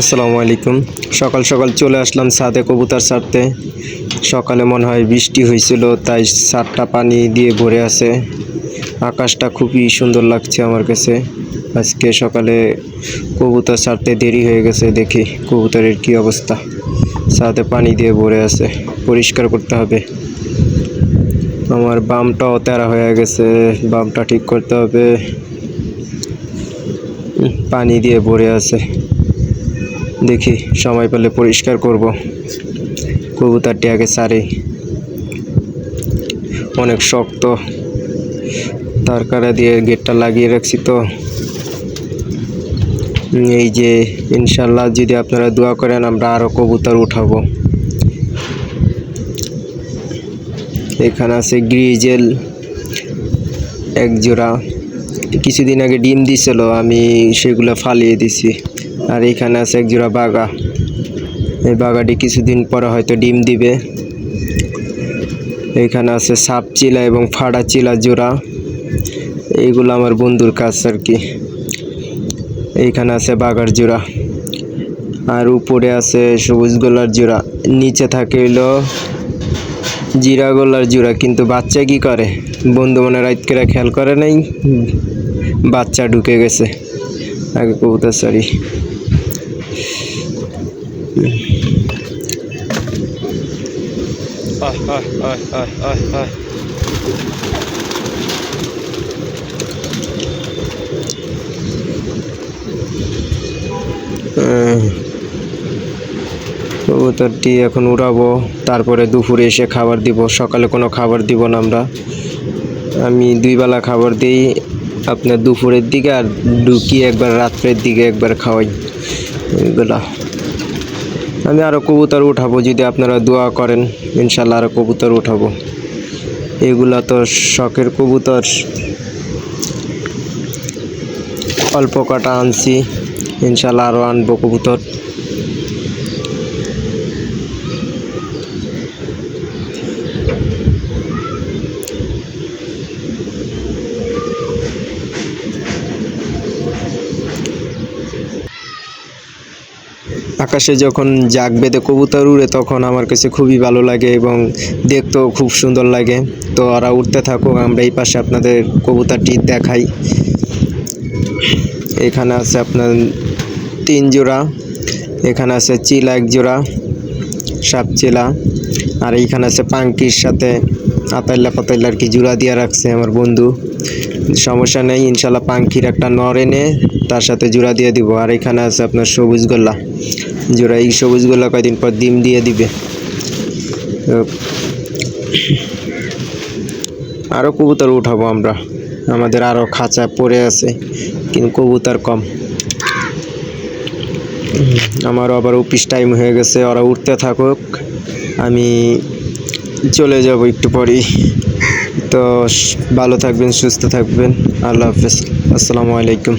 আসসালামু আলাইকুম। সকাল সকাল চলে আসলাম ছাদে কবুতর ছাড়তে। সকালে মনে হয় বৃষ্টি হয়েছিল, তাই ছাদটা পানি দিয়ে ভরে আছে। আকাশটা খুবই সুন্দর লাগছে আমার কাছে। আজকে সকালে কবুতর ছাড়তে দেরি হয়ে গেছে, দেখি কবুতরের কি অবস্থা। ছাদে পানি দিয়ে ভরে আছে, পরিষ্কার করতে হবে। আমার বামটাও তেরা হয়ে গেছে, বামটা ঠিক করতে হবে। পানি দিয়ে ভরে আছে। দেখি, সময় পেলে পরিষ্কার করব। কবুতরটি আগে সারি অনেক শক্ত। তার কারা দিয়ে গেটটা লাগিয়ে রাখছি তো। এই যে ইনশাল্লাহ যদি আপনারা দোয়া করেন, আমরা আরও কবুতর উঠাবো। এখানে আছে গ্রিজেল এক জোড়া কিছুদিন আগে ডিম দিছিল, আমি সেগুলো ফালিয়ে দিছি। আর এইখানে আছে এক জোড়া বাগা। এই বাগাটি কিছুদিন পরে হয়তো ডিম দিবে। এখানে আছে সাপ চিলা এবং ফাড়া চিলা জোড়া। এইগুলো আমার বন্ধুর কাজ আর কি। এইখানে আছে বাগার জোড়া। আর উপরে আছে সবুজ গোলার জোড়া। নিচে থাকে হইল জিরা গোলার জোড়া। কিন্তু বাচ্চা কি করে? বন্ধু মনে রাত করে খেয়াল করে নাই। বাচ্চা ঢুকে গেছে। আগে কবুতর সরি কবুতরটি এখন উড়াবো। তারপরে দুপুরে এসে খাবার দিব। সকালে কোনো খাবার দিব না আমরা। আমি দুই বেলা খাবার দিই আপনার দুপুরের দিকে আর ঢুকি একবার রাত্রের দিকে একবার খাওয়াই। এগুলা। আমি আরও কবুতর উঠাবো, যদি আপনারা দোয়া করেন, ইনশাল্লাহ আরও কবুতর উঠাবো। এগুলো তো শখের কবুতর। অল্প কাটা আনছি, ইনশাল্লাহ আরও আনব কবুতর। আকাশে যখন জাগ বেঁধে কবুতর উড়ে, তখন আমার কাছে খুবই ভালো লাগে এবং দেখতেও খুব সুন্দর লাগে। তো ওরা উঠতে থাকুক, আমরা এই পাশে আপনাদের কবুতরটি দেখাই। এখানে আছে আপনার তিন জোড়া, এখানে আছে চিলা এক জোড়া সাপ চিলা, আর এইখানে আছে পাঙ্কির সাথে আতাইল্লা পাতাইল্লা আর কি জোড়া দিয়ে রাখছে আমার বন্ধু। সমস্যা নেই, ইনশাল্লাহ পাঙ্কির একটা নর এনে তার সাথে জোড়া দিয়ে দিব। আর এখানে আছে আপনার সবুজ গোল্লা। জোড়া, এই সবুজ গোল্লা কয়দিন পর ডিম দিয়ে দিবে। আরও কবুতর উঠাবো আমরা। আমাদের আরও খাঁচা পড়ে আছে, কিন্তু কবুতর কম। আমারও আবার অফিস টাইম হয়ে গেছে, ওরা উঠতে থাকুক। আমি চলে যাব একটু পরেই। তো ভালো থাকবেন, সুস্থ থাকবেন। আল্লাহ হাফেজ। আসসালামু আলাইকুম।